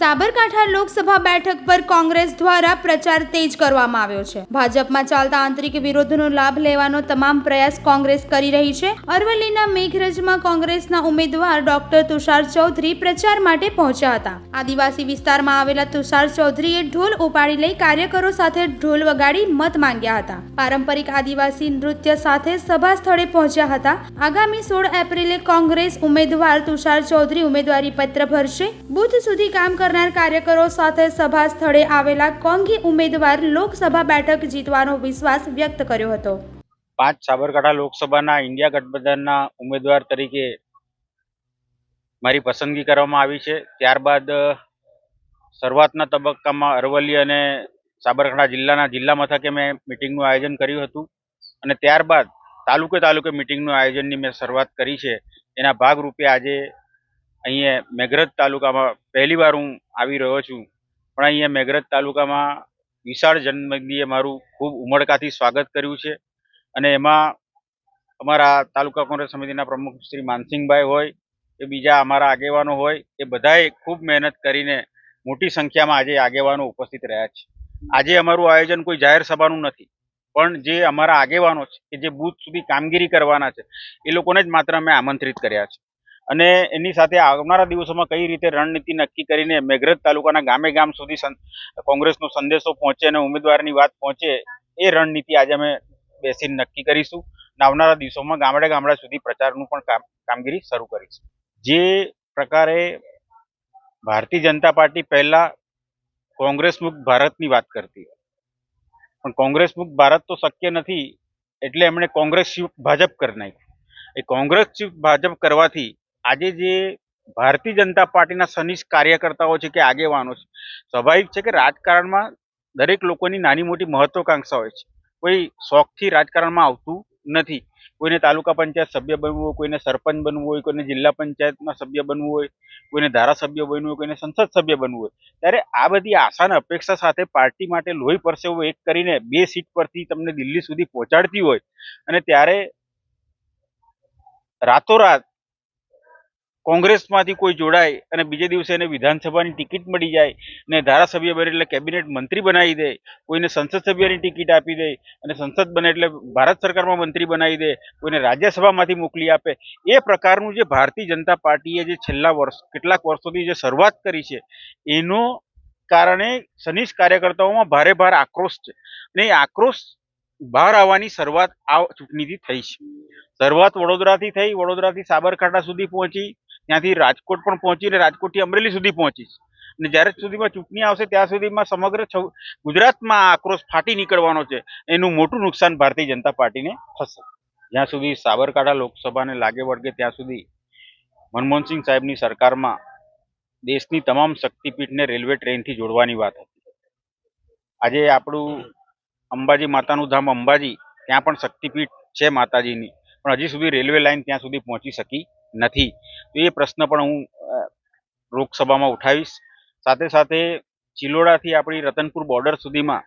સાબરકાંઠા લોકસભા બેઠક પર કોંગ્રેસ દ્વારા પ્રચાર તેજ કરવામાં આવ્યો છે. ભાજપમાં ચાલતા આંતરિક વિરોધનો લાભ લેવાનો તમામ પ્રયાસ કોંગ્રેસ કરી રહી છે. અરવલ્લીના મેઘરજમાં કોંગ્રેસના ઉમેદવાર ડોક્ટર તુષાર ચૌધરી પ્રચાર માટે પહોંચ્યા હતા. આદિવાસી વિસ્તારમાં આવેલા તુષાર ચૌધરીએ ઢોલ ઉપાડી લઈ કાર્યકરો સાથે ઢોલ વગાડી મત માંગ્યા હતા. પારંપરિક આદિવાસી નૃત્ય સાથે સભા સ્થળે પહોંચ્યા હતા. આગામી સોળ એપ્રિલે કોંગ્રેસ ઉમેદવાર તુષાર ચૌધરી ઉમેદવારી પત્ર ભરશે. બુથ સુધી કામ કરનાર કાર્યકરો સાથે સભા સ્થળે આવેલા કોંગી ઉમેદવાર લોકસભા બેઠક જીતવાનો વિશ્વાસ વ્યક્ત કર્યો હતો. પાંચ સાબરકાંઠા લોકસભાના ઇન્ડિયા ગઠબંધનના ઉમેદવાર તરીકે મારી પસંદગી કરવામાં આવી છે. ત્યારબાદ શરૂઆતના તબક્કામાં અરવલ્લી અને સાબરકાંઠા જિલ્લાના જિલ્લા મથકે મેં મિટિંગનું આયોજન કર્યું હતું અને ત્યારબાદ તાલુકે તાલુકે મિટિંગનું આયોજનની મેં શરૂઆત કરી છે. એના ભાગરૂપે આજે અહીંયા મેઘરજ તાલુકામાં પહેલી વાર હું આવી રહ્યો છું. પણ અહીંયા મેઘરજ તાલુકામાં વિશાળ જનમેદનીએ મારું ખૂબ ઉમળકાથી સ્વાગત કર્યું છે. અને એમાં અમારા તાલુકા કોંગ્રેસ સમિતિના પ્રમુખ શ્રી માનસિંહભાઈ હોય, કે બીજા અમારા આગેવાનો હોય, એ બધાએ ખૂબ મહેનત કરીને મોટી સંખ્યામાં આજે આગેવાનો ઉપસ્થિત રહ્યા છે. આજે અમારું આયોજન કોઈ જાહેર સભાનું નથી, પણ જે અમારા આગેવાનો છે, કે જે બૂથ સુધી કામગીરી કરવાના છે, એ લોકોને જ માત્ર અમે આમંત્રિત કર્યા છે. અને એની સાથે આવનારા દિવસોમાં કઈ રીતે રણનીતિ નક્કી કરીને મેઘરજ તાલુકાના ગામે ગામ સુધી કોંગ્રેસનો સંદેશો પહોંચે અને ઉમેદવારની વાત પહોંચે એ રણનીતિ આજે અમે બેસીને નક્કી કરીશું આવનારા દિવસોમાં ગામડે ગામડા સુધી પ્રચારનું પણ કામગીરી શરૂ કરીશું. જે પ્રકારે ભારતીય જનતા પાર્ટી પહેલા કોંગ્રેસ મુક્ત ભારતની વાત કરતી પણ કોંગ્રેસ મુક્ત ભારત તો શક્ય નથી એટલે એમણે કોંગ્રેસ યુક્ત ભાજપ કરી નાખ્યું. એ કોંગ્રેસ યુક્ત ભાજપ કરવાથી આજે જે ભારતીય જનતા પાર્ટીના સનિષ્ઠ કાર્યકર્તાઓ છે કે આગેવાનો છે, સ્વાભાવિક છે કે રાજકારણમાં દરેક લોકોની નાની મોટી મહત્વકાંક્ષા હોય છે. કોઈ શોખથી રાજકારણમાં આવતું નથી. કોઈને તાલુકા પંચાયત સભ્ય બનવું હોય, કોઈને સરપંચ બનવું હોય, કોઈને જિલ્લા પંચાયતમાં સભ્ય બનવું હોય, કોઈને ધારાસભ્ય બનવું હોય, કોઈને સંસદ સભ્ય બનવું હોય. ત્યારે આ બધી આશા અપેક્ષા સાથે પાર્ટી માટે લોહી પરસેવો એક કરીને બે સીટ પરથી તમને દિલ્હી સુધી પહોંચાડતી હોય અને ત્યારે રાતોરાત કોંગ્રેસમાંથી કોઈ જોડાય અને બીજે દિવસે એને વિધાનસભાની ટિકિટ મળી જાય ને ધારાસભ્ય બને એટલે કેબિનેટ મંત્રી બનાવી દે, કોઈને સંસદ સભ્યની ટિકિટ આપી દે અને સંસદ બને એટલે ભારત સરકારમાં મંત્રી બનાવી દે, કોઈને રાજ્યસભામાંથી મોકલી આપે. એ પ્રકારનું જે ભારતીય જનતા પાર્ટીએ જે છેલ્લા વર્ષ, કેટલાક વર્ષોથી જે શરૂઆત કરી છે, એનો કારણે સનિષ્ઠ કાર્યકર્તાઓમાં ભારે ભાર આક્રોશ છે અને એ આક્રોશ બહાર આવવાની શરૂઆત આ ચૂંટણીથી થઈ છે. શરૂઆત વડોદરાથી થઈ, વડોદરાથી સાબરકાંઠા સુધી પહોંચી ત્યાંથી રાજકોટ પણ પહોંચી અને રાજકોટથી અમરેલી સુધી પહોંચી અને જ્યારે સુધીમાં ચૂંટણી આવશે, ત્યાં સુધીમાં સમગ્ર ગુજરાતમાં આક્રોશ ફાટી નીકળવાનો છે. એનું મોટું નુકસાન ભારતીય જનતા પાર્ટીને થશે. જ્યાં સુધી સાબરકાંઠા લોકસભાને લાગે વળગે, ત્યાં સુધી મનમોહનસિંહ સાહેબની સરકારમાં દેશની તમામ શક્તિપીઠને રેલવે ટ્રેનથી જોડવાની વાત હતી. આજે આપણું અંબાજી માતાનું ધામ અંબાજી, ત્યાં પણ શક્તિપીઠ છે માતાજીની. પણ હજી સુધી રેલવે લાઈન ત્યાં સુધી પહોંચી શકી નથી. તો એ પ્રશ્ન પણ હું લોકસભામાં ઉઠાવીશ. સાથે સાથે ચિલોડાથી આપણી રતનપુર બોર્ડર સુધીમાં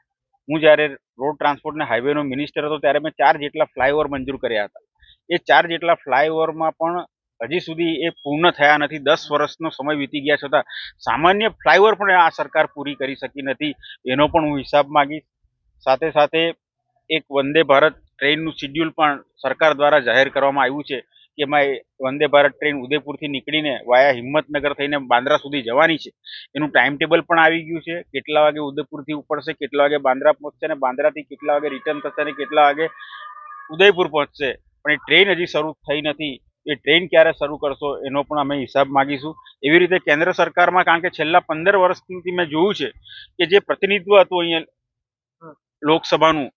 હું જ્યારે રોડ ટ્રાન્સપોર્ટ અને હાઈવેનો મિનિસ્ટર હતો ત્યારે મેં ચાર જેટલા ફ્લાયઓવર મંજૂર કર્યા હતા. એ ચાર જેટલા ફ્લાયઓવરમાં પણ હજી સુધી એ પૂર્ણ થયા નથી. દસ વર્ષનો સમય વીતી ગયા છતાં સામાન્ય ફ્લાયઓવર પણ આ સરકાર પૂરી કરી શકી નથી. એનો પણ હું હિસાબ માગીશ. સાથે સાથે એક વંદે ભારત ટ્રેનનું શિડ્યુલ પણ સરકાર દ્વારા જાહેર કરવામાં આવ્યું છે. એમાં વંદે ભારત ટ્રેન ઉદયપુરથી નીકળીને વાયા હિંમતનગર થઈને બાંદ્રા સુધી જવાની છે. એનું ટાઈમ ટેબલ પણ આવી ગયું છે. કેટલા વાગે ઉદયપુરથી ઉપડશે કેટલા વાગે બાંદ્રા પહોંચશે અને બાંદ્રાથી કેટલા વાગે રિટર્ન થશે અને કેટલા વાગે ઉદયપુર પહોંચશે. પણ એ ટ્રેન હજી શરૂ થઈ નથી. એ ટ્રેન ક્યારે શરૂ કરશો એનો પણ અમે હિસાબ માગીશું. એવી રીતે કેન્દ્ર સરકારમાં કારણ કે છેલ્લા પંદર વર્ષથી મેં જોયું છે કે જે પ્રતિનિધિત્વ હતું અહીંયા લોકસભાનું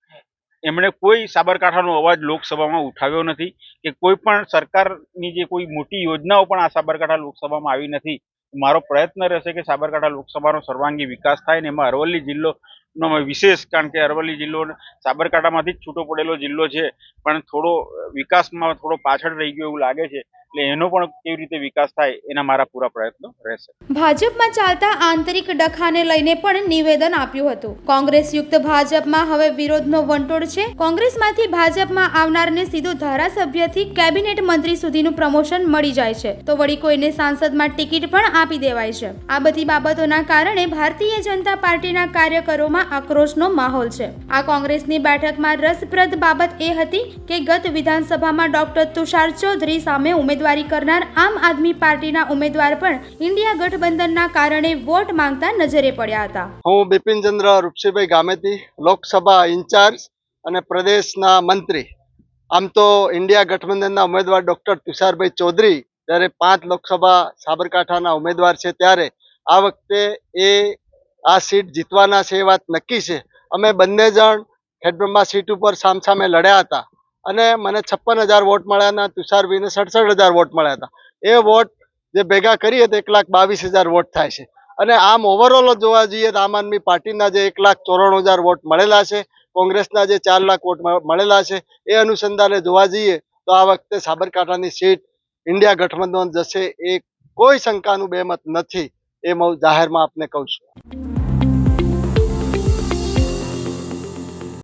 એમણે કોઈ સાબરકાંઠાનો અવાજ લોકસભામાં ઉઠાવ્યો નથી કે કોઈ પણ સરકારની જે કોઈ મોટી યોજનાઓ પણ આ સાબરકાંઠા લોકસભામાં આવી નથી. મારો પ્રયત્ન રહેશે કે સાબરકાંઠા લોકસભાનો સર્વાંગી વિકાસ થાય ને એમાં અરવલ્લી જિલ્લો નો વિશેષ કારણ કે અરવલ્લી જિલ્લો સાબરકાંઠામાંથી જ છૂટો પડેલો જિલ્લો છે. પણ થોડો વિકાસમાં થોડો પાછળ રહી ગયો એવું લાગે છે. એટલે એનો પણ કેવી રીતે વિકાસ થાય એના મારા પૂરા પ્રયત્નો રહેશે. ભાજપમાં ચાલતા આંતરિક ડખાને લઈને પણ નિવેદન આપ્યું હતું. કોંગ્રેસ યુક્ત ભાજપમાં હવે વિરોધનો વંટોળ છે. કોંગ્રેસમાંથી ભાજપમાં આવનારને સીધું ધારાસભ્યથી કેબિનેટ મંત્રી સુધીનું પ્રમોશન મળી જાય છે. તો વળી કોઈને સાંસદમાં ટિકિટ પણ આપી દેવાય છે. આ બધી બાબતોના કારણે ભારતીય જનતા પાર્ટીના કાર્યકરોમાં આક્રોશનો માહોલ છે. આ કોંગ્રેસની બેઠકમાં રસપ્રદ બાબત એ હતી કે ગત વિધાનસભામાં ડોક્ટર તુષાર ચૌધરી સામે ઉમેદવારી કરનાર આમ આદમી પાર્ટીના ઉમેદવાર પણ ઇન્ડિયા ગઠબંધનના કારણે વોટ માંગતા નજરે પડ્યા હતા. હું બિપિનચંદ્ર રૂપસીભાઈ ગામેતી, લોકસભા ઇન્ચાર્જ અને પ્રદેશના મંત્રી. આમ તો ઇન્ડિયા ગઠબંધનના ઉમેદવાર ડોક્ટર તુષારભાઈ ચૌધરી જ્યારે પાંચ લોકસભા સાબરકાંઠાના ઉમેદવાર છે ત્યારે આ વખતે એ આ સીટ જીતવાના છે એ વાત નક્કી છે. અમે બંને જણ ખેડબ્રહ્મા સીટ ઉપર સામસામે લડ્યા હતા. અને મને છપ્પન હજાર વોટ મળ્યા હતા, તુષારભાઈને સડસઠ હજાર વોટ મળ્યા હતા. એ વોટ જે ભેગા કરીએ તો એક લાખ બાવીસ હજાર વોટ થાય છે. અને આમ ઓવરઓલ જોવા જઈએ તો આમ આદમી પાર્ટીના જે એક લાખ ચોરાણું હજાર વોટ મળેલા છે, કોંગ્રેસના જે ચાર લાખ વોટ મળેલા છે, એ અનુસંધાને જોવા જઈએ તો આ વખતે સાબરકાંઠાની સીટ ઇન્ડિયા ગઠબંધન જશે એ કોઈ શંકાનું બેમત નથી, એ હું જાહેરમાં આપને કહું છું.